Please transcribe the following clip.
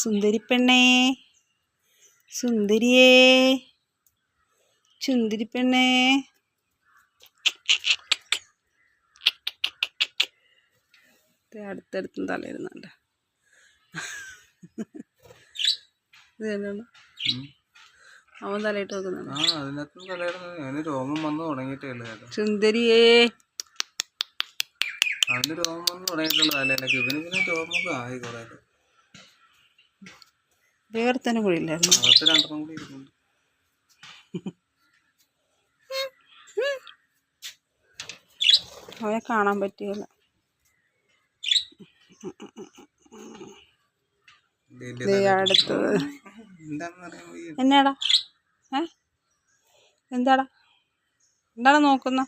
സുന്ദരി പെണ്ണേ സുന്ദരിയേ ചുന്ദരി പെണ്ണേ അടുത്തടുത്തും തലയിരുന്നുണ്ട്. ഇത് തന്നെയാണ് അവൻ തലയിട്ട് നോക്കുന്നുണ്ട് രോമം വന്ന് തുടങ്ങിയിട്ടേ സുന്ദരിയേ അവന് രോമം വന്ന് തുടങ്ങിയിട്ടുള്ള തലയിലൊക്കെ. ഇവന് പിന്നെ രോമൊക്കെ ആയി കുറേ വേറെ തന്നെ കുഴിയില്ലായിരുന്നു അകത്ത് രണ്ടെണ്ണം കൂടി ഇരിക്കുന്നുണ്ട് അവനെ കാണാൻ പറ്റിയല്ല. അടുത്തത്. എന്നാടാ? ഏ? എന്താടാ? എന്താണ് നോക്കുന്ന?